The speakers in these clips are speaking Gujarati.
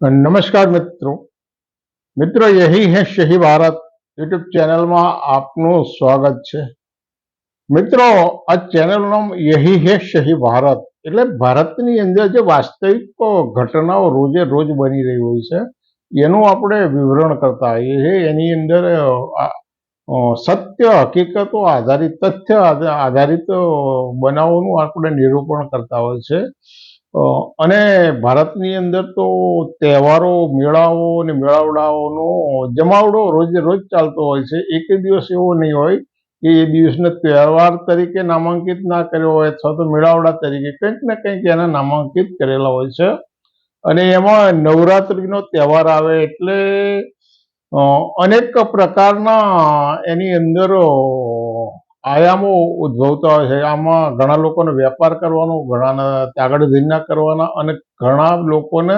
નમસ્કાર મિત્રો. મિત્રો, યહી હે શહી ભારત યુટ્યુબ ચેનલમાં આપનું સ્વાગત છે. મિત્રો, આ ચેનલનું યહી હે શહી ભારત. એટલે ભારતની અંદર જે વાસ્તવિક ઘટનાઓ રોજે રોજ બની રહી હોય છે, એનું આપણે વિવરણ કરતા હોઈએ એની અંદર સત્ય, હકીકતો આધારિત, તથ્ય આધારિત બનાવોનું આપણે નિરૂપણ કરતા હોય છે. અને ભારતની અંદર તો તહેવારો, મેળાઓ અને મેળાવડાઓનો જમાવડો રોજે રોજ ચાલતો હોય છે. એક દિવસ એવો નહીં હોય કે એ દિવસને તહેવાર તરીકે નામાંકિત ના કર્યો હોય અથવા તો મેળાવડા તરીકે કંઈક ને કંઈક એને નામાંકિત કરેલા હોય છે. અને એમાં નવરાત્રિનો તહેવાર આવે એટલે અનેક પ્રકારના એની અંદર આયામો ઉદ્ભવતા હોય છે. આમાં ઘણા લોકોને વેપાર કરવાનો, ઘણાને આગળ ધીના કરવાના અને ઘણા લોકોને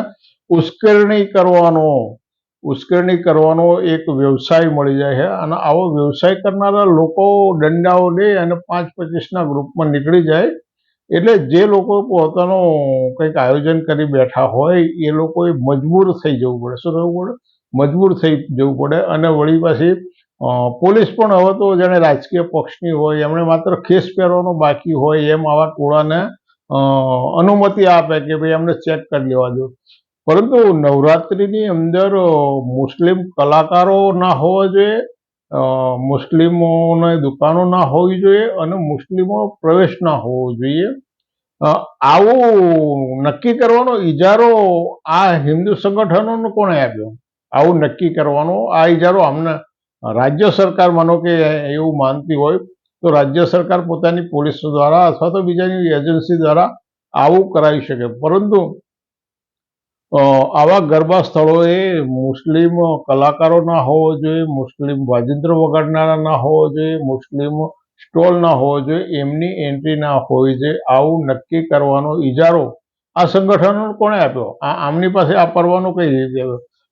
ઉશ્કેરણી કરવાનો ઉશ્કેરણી કરવાનો એક વ્યવસાય મળી જાય છે. અને આવો વ્યવસાય કરનારા લોકો દંડાઓ લે અને પાંચ પચીસના ગ્રુપમાં નીકળી જાય. એટલે જે લોકો પોતાનું કંઈક આયોજન કરી બેઠા હોય, એ લોકોએ મજબૂર થઈ જવું પડે. શું થવું પડે? મજબૂર થઈ જવું પડે અને વળી પાછી પોલીસ પણ હવે તો જેને રાજકીય પક્ષની હોય, એમણે માત્ર ખેસ પહેરવાનો બાકી હોય એમ આવા ટોળાને અનુમતિ આપે કે ભાઈ એમને ચેક કરી લેવા દો. પરંતુ નવરાત્રિની અંદર મુસ્લિમ કલાકારો ના હોવા જોઈએ મુસ્લિમોને દુકાનો ના હોવી જોઈએ અને મુસ્લિમો પ્રવેશ ના હોવો જોઈએ. આવું નક્કી કરવાનો ઇજારો આ હિન્દુ સંગઠનોને કોણે આપ્યો? આવું નક્કી કરવાનો આ ઇજારો અમને રાજ્ય સરકાર માનો કે એવું માનતી હોય, તો રાજ્ય સરકાર પોતાની પોલીસ દ્વારા અથવા તો બીજાની એજન્સી દ્વારા આવું કરાવી શકે. પરંતુ આવા ગરબા સ્થળોએ મુસ્લિમ કલાકારો ના હોવો જોઈએ, મુસ્લિમ વાજિંત્ર વગાડનારા ના હોવો જોઈએ, મુસ્લિમ સ્ટોલ ના હોવો જોઈએ, એમની એન્ટ્રી ના હોવી જોઈએ. આવું નક્કી કરવાનો ઇજારો આ સંગઠનો કોણે આપ્યો? આ આમની પાસે આ પરવાનો કઈ રીતે?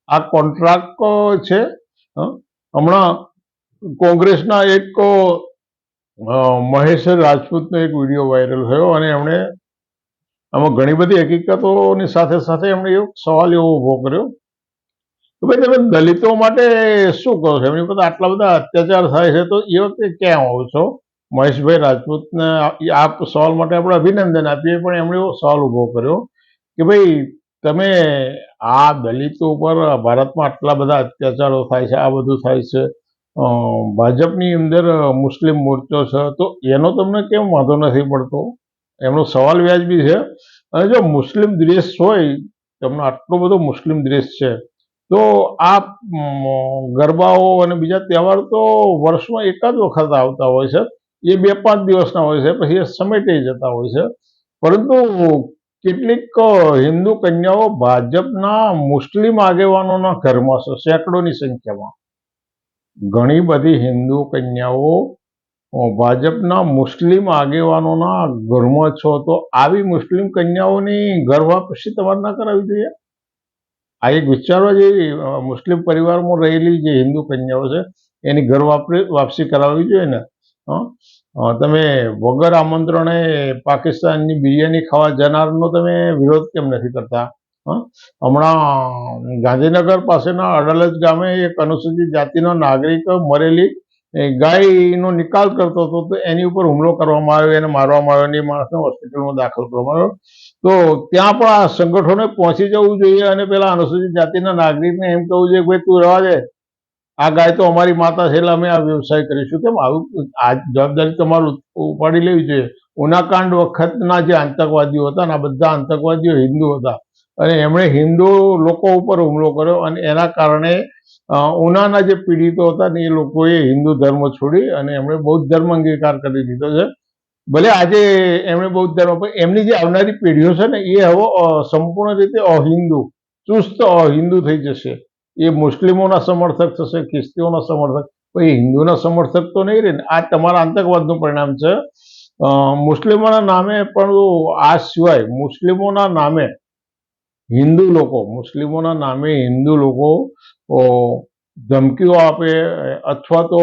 આ કોન્ટ્રાક્ટ છે? હમણાં કોંગ્રેસના એક મહેશ રાજપૂતનો એક વીડિયો વાયરલ થયો અને એમણે આમાં ઘણી બધી હકીકતોની સાથે સાથે એમણે એક સવાલ એવો ઊભો કર્યો કે ભાઈ તમે દલિતો માટે શું કહો છો? એમની પાસે આટલા બધા અત્યાચાર થાય છે તો એ વખતે ક્યાં આવો છો? મહેશભાઈ રાજપૂતને આ સવાલ માટે આપણે અભિનંદન આપીએ, પણ એમણે એવો સવાલ ઊભો કર્યો કે ભાઈ તમે આ દલિતો ઉપર ભારતમાં આટલા બધા અત્યાચારો થાય છે, આ બધું થાય છે ભાજપની અંદર મુસ્લિમ મોરચો છે, તો એનો તમને કેમ વાંધો નથી પડતો? એમનો સવાલ વ્યાજબી છે. અને જો મુસ્લિમ દ્વેષ હોય, તમને આટલો બધો મુસ્લિમ દ્વેષ છે, તો આ ગરબાઓ અને બીજા તહેવાર તો વર્ષમાં એકાદ વખત આવતા હોય છે. એ બે પાંચ દિવસના હોય છે, પછી એ સમેટાઈ જતા હોય છે. પરંતુ કેટલીક હિન્દુ કન્યાઓ ભાજપના મુસ્લિમ આગેવાનોના ઘરમાં છે સેંકડોની સંખ્યામાં. ઘણી બધી હિન્દુ કન્યાઓ ભાજપના મુસ્લિમ આગેવાનોના ઘરમાં છો તો આવી મુસ્લિમ કન્યાઓની ઘર વાપસી તમારે ના કરાવવી જોઈએ? આ એક વિચારવા જેવી મુસ્લિમ પરિવારમાં રહેલી જે હિન્દુ કન્યાઓ છે, એની ઘર વાપરી, વાપસી કરાવવી જોઈએ ને? હં? તમે વગર આમંત્રણે પાકિસ્તાનની બિરયાની ખાવા જનારનો તમે વિરોધ કેમ નથી કરતા? હમણાં ગાંધીનગર પાસેના અડાલજ ગામે એક અનુસૂચિત જાતિનો નાગરિક મરેલી ગાયનો નિકાલ કરતો હતો, તો એની ઉપર હુમલો કરવામાં આવ્યો, એને મારવામાં આવ્યો, અને માણસને હોસ્પિટલમાં દાખલ કરવામાં આવ્યો. તો ત્યાં પણ આ સંગઠનોએ પહોંચી જવું જોઈએ અને પેલા અનુસૂચિત જાતિના નાગરિકને એમ કહેવું જોઈએ કે, ભાઈ, તું રહેવા દે. આ ગાય તો અમારી માતા છે એટલે અમે આ વ્યવસાય કરીશું. કેમ? આવું આ જવાબદારી તમારું ઉપાડી લેવી જોઈએ. ઉનાકાંડ વખતના જે આતંકવાદીઓ હતા ને આ બધા આતંકવાદીઓ હિન્દુ હતા. અને એમણે હિન્દુ લોકો ઉપર હુમલો કર્યો અને એના કારણે ઉનાના જે પીડિતો હતા ને એ લોકોએ હિન્દુ ધર્મ છોડી અને એમણે બૌદ્ધ ધર્મ અંગીકાર કરી દીધો છે. ભલે આજે એમણે બૌદ્ધ ધર્મ, પણ એમની જે આવનારી પેઢીઓ છે ને એ હવે સંપૂર્ણ રીતે અહિન્દુ, ચુસ્ત અહિન્દુ થઈ જશે. એ મુસ્લિમોના સમર્થક થશે, ખ્રિસ્તીઓના સમર્થક. પણ હિન્દુના સમર્થક તો નહીં રહે ને આ તમારા આતંકવાદનું પરિણામ છે. મુસ્લિમોના નામે પણ આ સિવાય મુસ્લિમોના નામે હિન્દુ લોકો, મુસ્લિમોના નામે હિન્દુ લોકો ધમકીઓ આપે, અથવા તો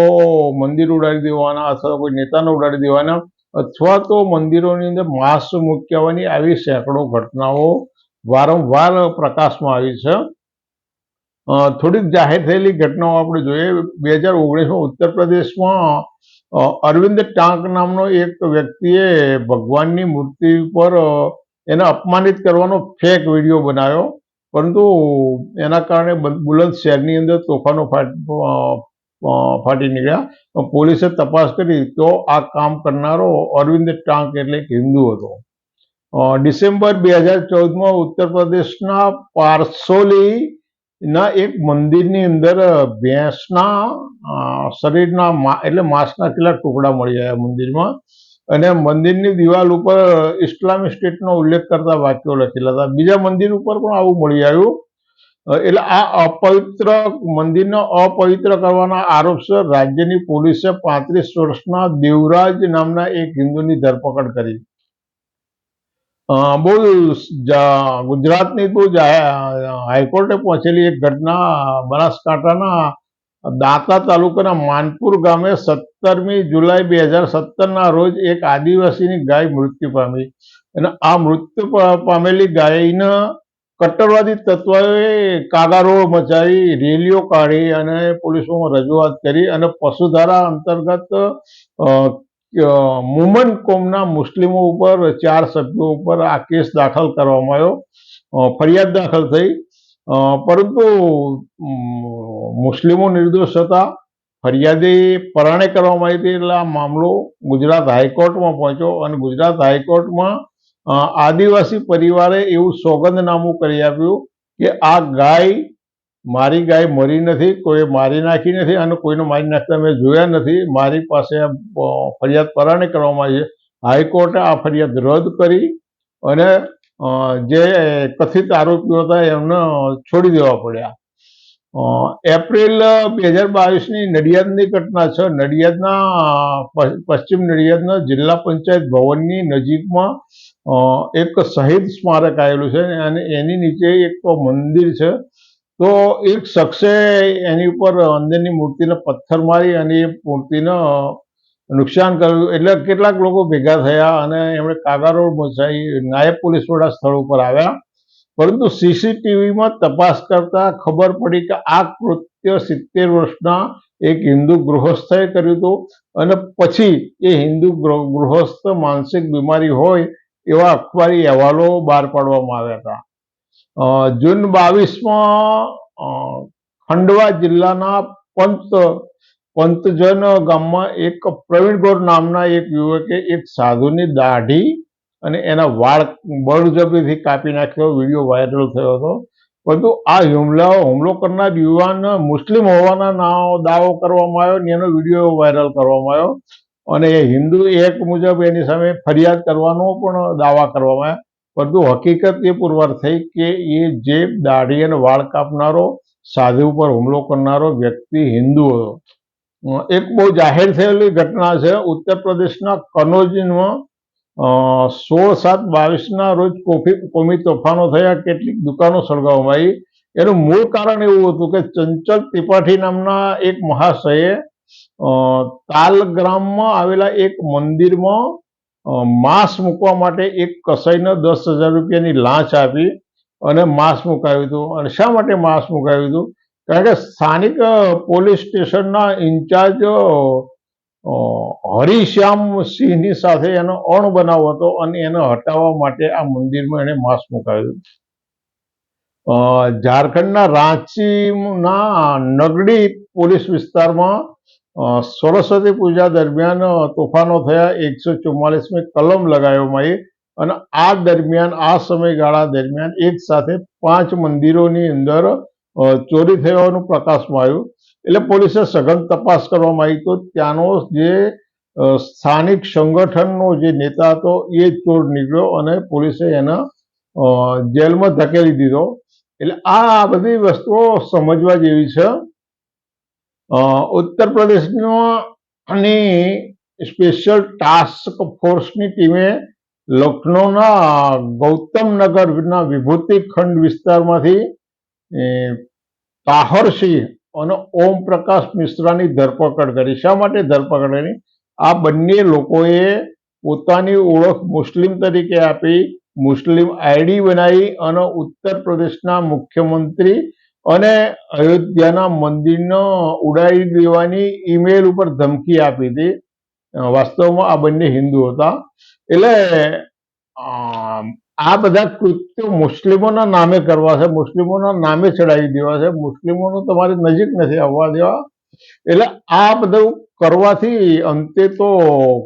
મંદિર ઉડાડી દેવાના, અથવા કોઈ નેતાને ઉડાડી દેવાના, અથવા તો મંદિરોની અંદર માસ મૂક્યાવાની આવી સેંકડો ઘટનાઓ વારંવાર પ્રકાશમાં આવી છે. થોડીક જાહેર થયેલી ઘટનાઓ આપણે જોઈએ. બે હજાર ઓગણીસમાં ઉત્તર પ્રદેશમાં અરવિંદ ટાંક નામનો એક વ્યક્તિએ ભગવાનની મૂર્તિ પર એને અપમાનિત કરવાનો ફેક વીડિયો બનાવ્યો. પરંતુ એના કારણે બુલંદ શહેરની અંદર તોફાનો ફાટ નીકળ્યા. પોલીસે તપાસ કરી તો આ કામ કરનારો અરવિંદ ટાંક એટલે એક હિન્દુ હતો. ડિસેમ્બર બે હજાર ચૌદમાં ઉત્તર પ્રદેશના પારસોલી ના, એક મંદિરની અંદર ભેંસના શરીરના એટલે માંસના કેટલાક ટુકડા મળી આવ્યા મંદિરમાં. અને મંદિરની દિવાલ ઉપર ઇસ્લામિક સ્ટેટનો ઉલ્લેખ કરતા વાક્યો લખેલા હતા. બીજા મંદિર ઉપર પણ આવું મળી આવ્યું. એટલે આ અપવિત્ર મંદિરને અપવિત્ર કરવાના આરોપસર રાજ્યની પોલીસે પાંત્રીસ વર્ષના દેવરાજ નામના એક હિન્દુની ધરપકડ કરી. બહુ ગુજરાતની બહુ હાઈકોર્ટે પહોંચેલી એક ઘટના બનાસકાંઠાના દાંતા તાલુકાના માનપુર ગામે સત્તરમી જુલાઈ બે હજાર સત્તરના રોજ એક આદિવાસીની ગાય મૃત્યુ પામી. અને આ મૃત્યુ પામેલી ગાયના કટ્ટરવાદી તત્વોએ કાગારો મચાવી, રેલીઓ કાઢી અને પોલીસોમાં રજૂઆત કરી અને પશુધારા અંતર્ગત મુમન કોમના મુસ્લિમો ઉપર ચાર સભ્યો ઉપર આ કેસ દાખલ કરવામાં આવ્યો. ફરિયાદ દાખલ થઈ. પરંતુ મુસ્લિમો નિર્દોષ હતા. ફરિયાદી પરાણે કરવામાં આવી હતી એટલે આ મામલો ગુજરાત હાઈકોર્ટમાં પહોંચ્યો અને ગુજરાત હાઈકોર્ટમાં આદિવાસી પરિવારે એવું સોગંદનામું કરી આપ્યું કે આ ગાય, મારી ગાય મરી નથી, કોઈ મારી નાખી નથી અને કોઈને મારી નાખતા મેં જોયા નથી. મારી પાસે ફરિયાદ પરાણે કરવામાં આવી છે. હાઈકોર્ટે આ ફરિયાદ રદ કરી અને જે કથિત આરોપીઓ હતા એમને છોડી દેવા પડ્યા. એપ્રિલ બે હજાર બાવીસની નડિયાદની ઘટના છે. નડિયાદના પશ્ચિમ નડિયાદના જિલ્લા પંચાયત ભવનની નજીકમાં એક શહીદ સ્મારક આવેલું છે અને એની નીચે એક મંદિર છે. તો એક શખ્સે એની ઉપર અંદરની મૂર્તિને પથ્થર મારી અને એ મૂર્તિને નુકસાન કર્યું. એટલે કેટલાક લોકો ભેગા થયા અને એમણે કાગારો મચાવી નાયબ પોલીસ વડા સ્થળ ઉપર આવ્યા. પરંતુ સીસીટીવીમાં તપાસ કરતા ખબર પડી કે આ કૃત્ય સિત્તેર વર્ષના એક હિન્દુ ગૃહસ્થએ કર્યું હતું અને પછી એ હિન્દુ ગૃહસ્થ માનસિક બીમારી હોય એવા અખબારી અહેવાલો બહાર પાડવામાં આવ્યા હતા. જૂન બાવીસમાં ખંડવા જિલ્લાના પંત પંતજન ગામમાં એક પ્રવીણ ગોર નામના એક યુવકે એક સાધુની દાઢી અને એના વાળ બળજબરીથી કાપી નાખ્યો, વીડિયો વાયરલ થયો હતો. પરંતુ આ હુમલાઓ, હુમલો કરનાર યુવાન મુસ્લિમ હોવાના નાવ દાવો કરવામાં આવ્યો અને એનો વીડિયો વાયરલ કરવામાં આવ્યો. અને એ હિન્દુ એક મુજબ એની સામે ફરિયાદ કરવાનો પણ દાવા કરવામાં આવ્યા. પરંતુ હકીકત એ પુરવાર થઈ કે એ જે દાઢી અને વાળ કાપનારો, સાધુ ઉપર હુમલો કરનારો વ્યક્તિ હિન્દુ હતો. એક બહુ જાહેર થયેલી ઘટના છે. ઉત્તર પ્રદેશના કનોજીમાં સોળ સાત બાવીસના રોજ કોફી, કોમી તોફાનો થયા. કેટલીક દુકાનો સળગાવવામાં આવી એનું મૂળ કારણ એવું હતું કે ચંચલ ત્રિપાઠી નામના એક મહાશયે તાલ તાલગ્રામમાં આવેલા એક મંદિરમાં માંસ મૂકવા માટે એક કસાઈને દસ હજાર રૂપિયાની લાંચ આપી અને માંસ મુકાવ્યું હતું. અને શા માટે માંસ મુકાવ્યું હતું? કારણ કે સ્થાનિક પોલીસ સ્ટેશનના ઇન્ચાર્જ હરિશ્યામ સિંહની સાથે એનો અણબનાવ હતો અને એને હટાવવા માટે આ મંદિરમાં એને માસ મુકાવ્યું. અ, ઝારખંડના રાંચીના નગડી પોલીસ વિસ્તારમાં સરસ્વતી પૂજા દરમિયાન તોફાનો થયા એકસો ચુમ્માલીસમી કલમ લગાવવામાં આવી અને આ દરમિયાન આ સમયગાળા દરમિયાન એક સાથે પાંચ મંદિરોની અંદર ચોરી થયાનું પ્રકાશમાં આવ્યું. એટલે પોલીસે સઘન તપાસ કરવામાં આવી તો ત્યાંનો જે સ્થાનિક સંગઠનનો જે નેતા હતો એ ચોર નીકળ્યો અને પોલીસે એને જેલમાં ધકેલી દીધો. એટલે આ બધી વસ્તુઓ સમજવા જેવી છે. ઉત્તર પ્રદેશની સ્પેશિયલ ટાસ્ક ફોર્સની ટીમે લખનૌના ગૌતમનગરના વિભૂતિ ખંડ વિસ્તારમાંથી તાહરસિંહ અને ઓમ પ્રકાશ મિશ્રાની ધરપકડ કરી. શા માટે ધરપકડ કરી? આ બંને લોકોએ પોતાની ઓળખ મુસ્લિમ તરીકે આપી, મુસ્લિમ આઈડી બનાવી અને ઉત્તર પ્રદેશના મુખ્યમંત્રી અને અયોધ્યાના મંદિરનો ઉડાવી દેવાની ઈમેલ ઉપર ધમકી આપી હતી. વાસ્તવમાં આ બંને હિન્દુ હતા. એટલે આ બધા કૃત્યો મુસ્લિમોના નામે કરવા છે, મુસ્લિમોના નામે ચડાવી દેવા છે, મુસ્લિમોનો તમારી નજીક નથી આવવા દેવા. એટલે આ બધું કરવાથી અંતે તો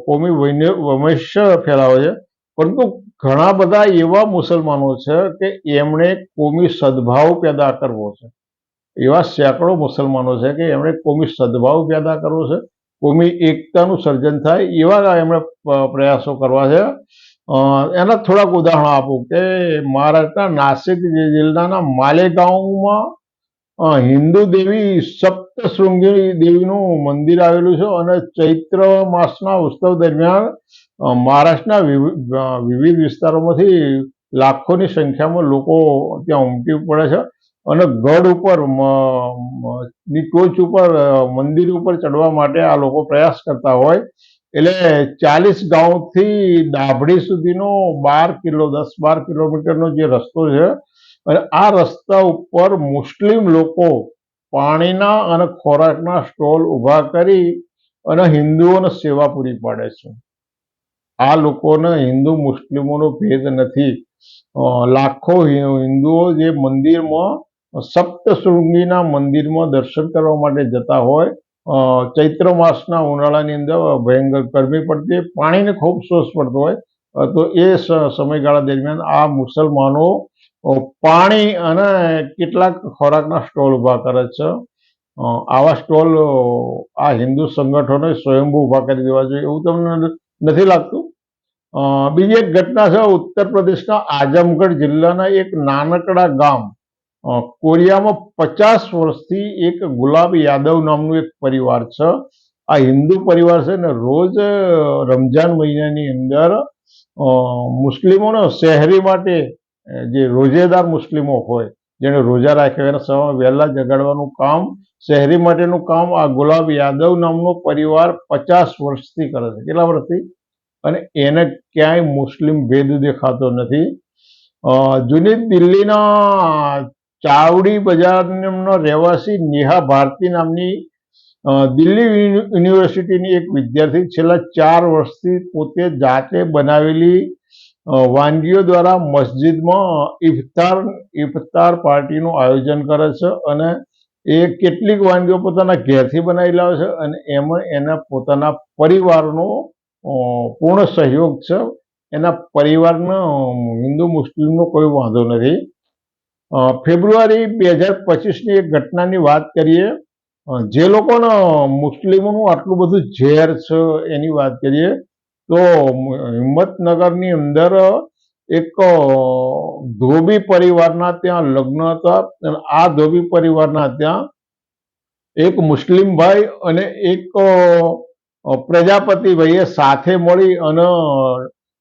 કોમી વૈન્ય- ફેલાવે છે. પરંતુ ઘણા બધા એવા મુસલમાનો છે કે એમણે કોમી સદભાવ પેદા કરવો છે. એવા સેંકડો મુસલમાનો છે કે એમણે કોમી સદભાવ પેદા કરવો છે, કોમી એકતાનું સર્જન થાય એવા એમણે પ્રયાસો કરવા છે. એના થોડાક ઉદાહરણો આપું કે મહારાષ્ટ્રના નાસિક જિલ્લાના માલેગાંવમાં હિન્દુ દેવી સપ્તશૃંગી દેવીનું મંદિર આવેલું છે અને ચૈત્ર માસના ઉત્સવ દરમિયાન મહારાષ્ટ્રના વિવિધ વિસ્તારોમાંથી લાખોની સંખ્યામાં લોકો ત્યાં ઉમટી પડે છે અને ગઢ ઉપરની ટોચ ઉપર મંદિર ઉપર ચડવા માટે આ લોકો પ્રયાસ કરતા હોય. એટલે ચાલીસ ગાંવથી દાભડી સુધીનો બાર કિલો, દસ બાર કિલોમીટરનો જે રસ્તો છે, અને આ રસ્તા ઉપર મુસ્લિમ લોકો પાણીના અને ખોરાકના સ્ટોલ ઊભા કરી અને હિન્દુઓને સેવા પૂરી પાડે છે. આ લોકોને હિન્દુ મુસ્લિમોનો ભેદ નથી. લાખો હિન્દુઓ જે મંદિરમાં, સપ્તશૃંગીના મંદિરમાં દર્શન કરવા માટે જતા હોય ચૈત્ર માસના ઉનાળાની અંદર ભયંકર ગરમી પડતી હોય, પાણીને ખૂબ શોષ પડતો હોય તો એ સમયગાળા દરમિયાન આ મુસલમાનો પાણી અને કેટલાક ખોરાકના સ્ટોલ ઊભા કરે છે. આવા સ્ટોલ આ હિન્દુ સંગઠનોએ સ્વયંભૂ ઊભા કરી દેવા જોઈએ એવું તમને નથી લાગતું? બીજી એક ઘટના છે, ઉત્તર પ્રદેશના આઝમગઢ જિલ્લાના એક નાનકડા ગામ કોરિયામાં પચાસ વર્ષથી એક ગુલાબ યાદવ નામનું એક પરિવાર છે. આ હિન્દુ પરિવાર છે ને રોજ રમજાન મહિનાની અંદર મુસ્લિમોનો શહેરી માટે જે રોજેદાર મુસ્લિમો હોય જેને રોજા રાખ્યા એના સમય વહેલા જગાડવાનું કામ, શહેરી માટેનું કામ આ ગુલાબ યાદવ નામનો પરિવાર પચાસ વર્ષથી કરે છે. કેટલા વર્ષથી? અને એને ક્યાંય મુસ્લિમ ભેદ દેખાતો નથી. જૂની દિલ્હીના ચાવડી બજારનો રહેવાસી નેહા ભારતી નામની દિલ્હી યુનિવર્સિટીની એક વિદ્યાર્થી છેલ્લા ચાર વર્ષથી પોતે જાતે બનાવેલી વાનગીઓ દ્વારા મસ્જિદમાં ઇફતાર ઇફતાર પાર્ટીનું આયોજન કરે છે અને એ કેટલીક વાનગીઓ પોતાના ઘેરથી બનાવી લાવે છે અને એમાં એના પોતાના પરિવારનો પૂર્ણ સહયોગ છે. એના પરિવારનો હિન્દુ મુસ્લિમનો કોઈ વાંધો નથી. ફેબ્રુઆરી બે હજાર પચીસની એક ઘટનાની વાત કરીએ જે લોકોનો મુસ્લિમોનું આટલું બધું ઝેર છે એની વાત કરીએ, તો હિંમતનગરની અંદર એક ધોબી પરિવારના ત્યાં લગ્ન હતા આ ધોબી પરિવારના ત્યાં એક મુસ્લિમ ભાઈ અને એક પ્રજાપતિ ભાઈએ સાથે મળી અને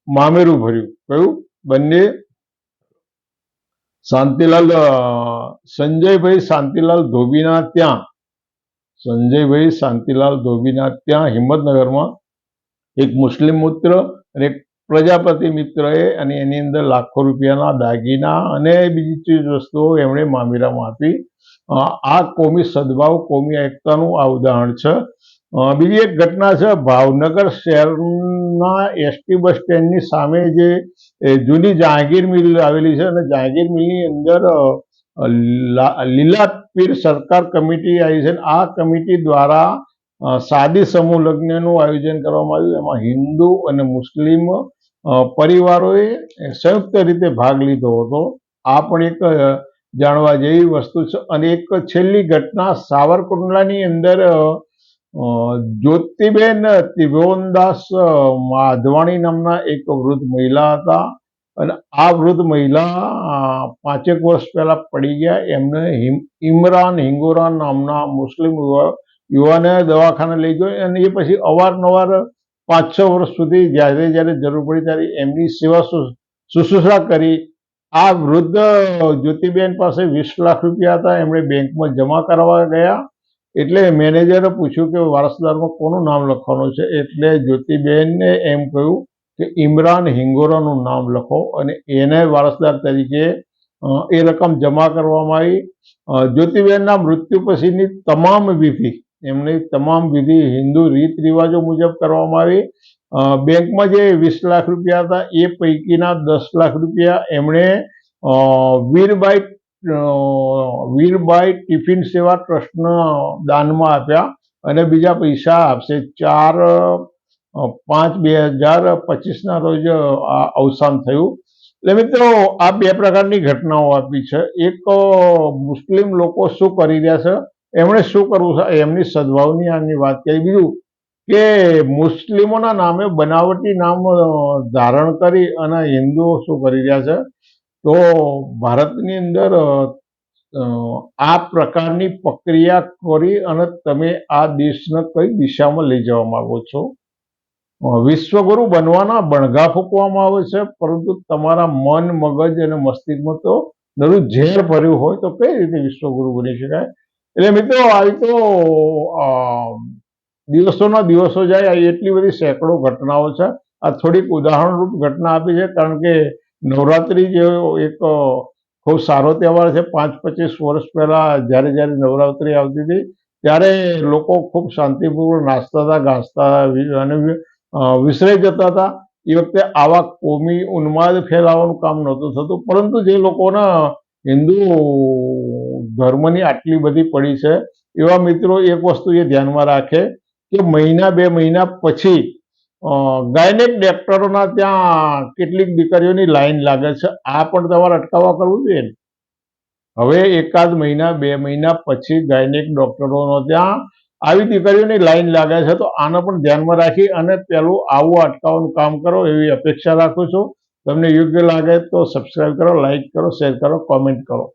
મામેરું ભર્યું. કયું બંને શાંતિલાલ સંજયભાઈ શાંતિલાલ ધોબીના ત્યાં. સંજયભાઈ શાંતિલાલ ધોબીના ત્યાં હિંમતનગરમાં એક મુસ્લિમ મિત્ર અને એક પ્રજાપતિ મિત્રએ અને એની અંદર લાખો રૂપિયાના દાગીના અને બીજી ચીજ વસ્તુઓ એમણે મામીરામાં આપી. આ કોમી સદભાવ, કોમી એકતાનું આ ઉદાહરણ છે. બીજી એક ઘટના છે, ભાવનગર શહેરના એસટી બસ સ્ટેન્ડની સામે જે જૂની જહાંગીર મિલ આવેલી છે અને જહાંગીર મિલની અંદર લીલાપીર લીલા પીર સરકાર કમિટી આવી છે આ કમિટી દ્વારા સાદી સમૂહ લગ્નનું આયોજન કરવામાં આવ્યું. એમાં હિન્દુ અને મુસ્લિમ પરિવારોએ સંયુક્ત રીતે ભાગ લીધો હતો. આ પણ એક જાણવા જેવી વસ્તુ છે અને એક છેલ્લી ઘટના સાવરકુંડલાની અંદર જ્યોતિબેન ત્રિભુવનદાસ માધવાણી નામના એક વૃદ્ધ મહિલા હતા. અને આ વૃદ્ધ મહિલા પાંચેક વર્ષ પહેલા પડી ગયા. એમને ઇમરાન હિંગોરા નામના મુસ્લિમ યુવાને દવાખાને લઈ ગયો. અને એ પછી અવારનવાર પાંચ છ વર્ષ સુધી જ્યારે જ્યારે જરૂર પડી ત્યારે એમની સેવા શુશ્રૂષા કરી. આ વૃદ્ધ જ્યોતિબેન પાસે વીસ લાખ રૂપિયા હતા. એમણે બેંકમાં જમા કરવા ગયા. એટલે મેનેજરે પૂછ્યું કે વારસદારમાં કોનું નામ લખવાનું છે? એટલે જ્યોતિબેનને એમ કહ્યું કે ઇમરાન હિંગોરાનું નામ લખો અને એને વારસદાર તરીકે એ રકમ જમા કરવામાં આવી. જ્યોતિબેનના મૃત્યુ પછીની તમામ વિધિ, એમની તમામ વિધિ હિન્દુ રીત રિવાજો મુજબ કરવામાં આવી. બેંકમાં જે વીસ લાખ રૂપિયા હતા, એ પૈકીના દસ લાખ રૂપિયા એમણે વીરબાઈ વીરબાઈ ટિફિન સેવા ટ્રસ્ટના દાનમાં આપ્યા અને બીજા પૈસા આપશે. ચાર પાંચ બે હજાર પચીસના રોજ અવસાન થયું. એટલે મિત્રો, આ બે પ્રકારની ઘટનાઓ આપી છે. એક મુસ્લિમ લોકો શું કરી રહ્યા છે? એમણે શું કરવું છે? એમની સદભાવની આની વાત કરી. બીજું કે મુસ્લિમોના નામે બનાવટી નામ ધારણ કરી અને હિન્દુઓ શું કરી રહ્યા છે? તો ભારતની અંદર આ પ્રકારની પ્રક્રિયા કરી અને તમે આ દેશને કઈ દિશામાં લઈ જવા માંગો છો? વિશ્વગુરુ બનવાના બણગા ફૂંકવામાં આવે છે, પરંતુ તમારા મન, મગજ અને મસ્તિષ્કમાં તો નરું ઝેર ભર્યું હોય તો કઈ રીતે વિશ્વગુરુ બની શકાય? એટલે મિત્રો, આવી તો દિવસોના દિવસો જાય એટલી બધી સેંકડો ઘટનાઓ છે. આ થોડીક ઉદાહરણરૂપ ઘટના આપી છે, કારણ કે નવરાત્રિ જેવો એક ખૂબ સારો તહેવાર છે. પાંચ પચીસ વર્ષ પહેલાં જ્યારે જ્યારે નવરાત્રિ આવતી હતી, ત્યારે લોકો ખૂબ શાંતિપૂર્વક નાચતા હતા ગાજતા અને વિસરાઈ જતા હતા. એ વખતે આવા કોમી ઉન્માદ ફેલાવાનું કામ નહોતું થતું, પરંતુ જે લોકોના હિન્દુ ધર્મની આટલી બધી પડી છે, એવા મિત્રો એક વસ્તુ એ ધ્યાનમાં રાખે કે મહિના બે મહિના પછી ગાયનેક ડોક્ટરોના ત્યાં કેટલીક દીકરીઓની લાઈન લાગે છે. આ પણ તમારે અટકાવવા કરવું જોઈએ ને? હવે એકાદ મહિના, બે મહિના પછી ગાયનેક ડોક્ટરોનો ત્યાં આવી દીકરીઓની લાઈન લાગે છે. તો આને પણ ધ્યાનમાં રાખી અને પેલું આવું અટકાવવાનું કામ કરો એવી અપેક્ષા રાખું છું. તમને યોગ્ય લાગે તો સબસ્ક્રાઈબ કરો લાઈક કરો શેર કરો કોમેન્ટ કરો.